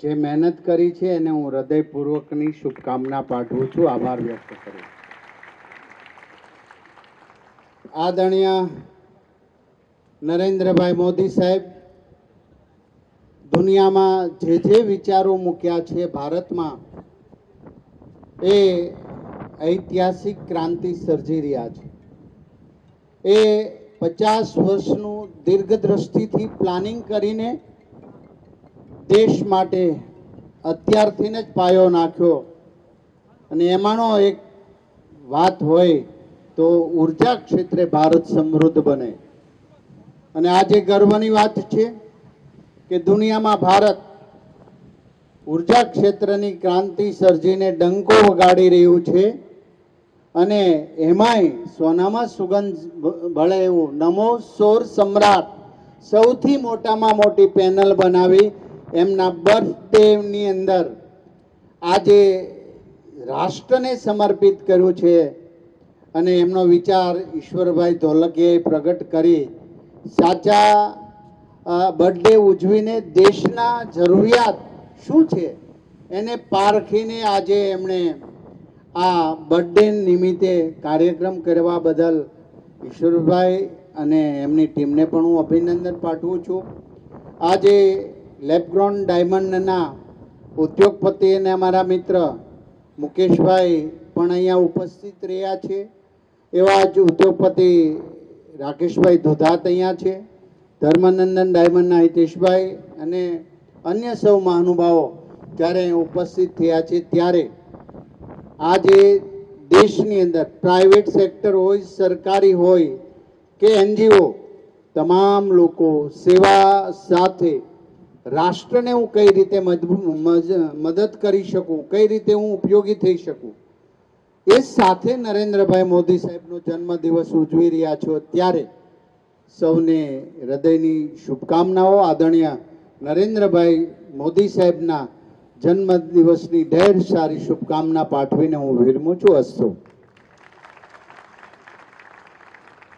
જે મહેનત કરી છે એને હું હૃદયપૂર્વકની શુભકામના પાઠવું છું આભાર વ્યક્ત કરું. આદરણીય નરેન્દ્રભાઈ મોદી સાહેબ, દુનિયામાં જે જે વિચારો મૂક્યા છે ભારતમાં, એ ઐતિહાસિક ક્રાંતિ સર્જી રહ્યા છે એ પચાસ વર્ષનું દીર્ઘદ્રષ્ટિથી પ્લાનિંગ કરીને દેશ માટે અત્યારથી જ પાયો નાખ્યો. અને એમાંનો એક વાત હોય તો ઊર્જા ક્ષેત્રે ભારત સમૃદ્ધ બને. અને આજે ગર્વની વાત છે કે દુનિયામાં ભારત ઊર્જા ક્ષેત્રની ક્રાંતિ સર્જીને ડંકો વગાડી રહ્યું છે અને એમાંય સોનામાં સુગંધ ભળે એવું નમો સૌર સમ્રાટ સૌથી મોટામાં મોટી પેનલ બનાવી એમના બર્થડેની અંદર આજે રાષ્ટ્રને સમર્પિત કર્યું છે અને એમનો વિચાર ઈશ્વરભાઈ ધોલકીએ પ્રગટ કરી. સાચા બર્થડે ઉજવીને દેશના જરૂરિયાત શું છે એને પારખીને આજે એમણે આ બર્થડે નિમિત્તે કાર્યક્રમ કરવા બદલ ઈશ્વરભાઈ અને એમની ટીમને પણ હું અભિનંદન પાઠવું છું. આજે લેબગ્રોન ડાયમંડના ઉદ્યોગપતિ અને અમારા મિત્ર મુકેશભાઈ પણ અહીંયા ઉપસ્થિત રહ્યા છે. એવા જ ઉદ્યોગપતિ રાકેશભાઈ ધોધાત અહીંયા છે, ધર્મનંદન ડાયમંડના હિતેશભાઈ અને અન્ય સૌ મહાનુભાવો જ્યારે ઉપસ્થિત થયા છે ત્યારે. આજે દેશની અંદર પ્રાઇવેટ સેક્ટર હોય, સરકારી હોય કે એનજીઓ તમામ લોકો સેવા સાથે રાષ્ટ્રને હું કઈ રીતે મદદ કરી શકું? કઈ રીતે હું ઉપયોગી થઈ શકું? એ સાથે નરેન્દ્રભાઈ મોદી સાહેબનો જન્મદિવસ ઉજવી રહ્યા છો ત્યારે સૌને હૃદયની શુભકામનાઓ. આદરણીય નરેન્દ્રભાઈ મોદી સાહેબના જન્મદિવસની ઢેર સારી શુભકામના પાઠવીને હું વિરમું છું. અસ્તુ.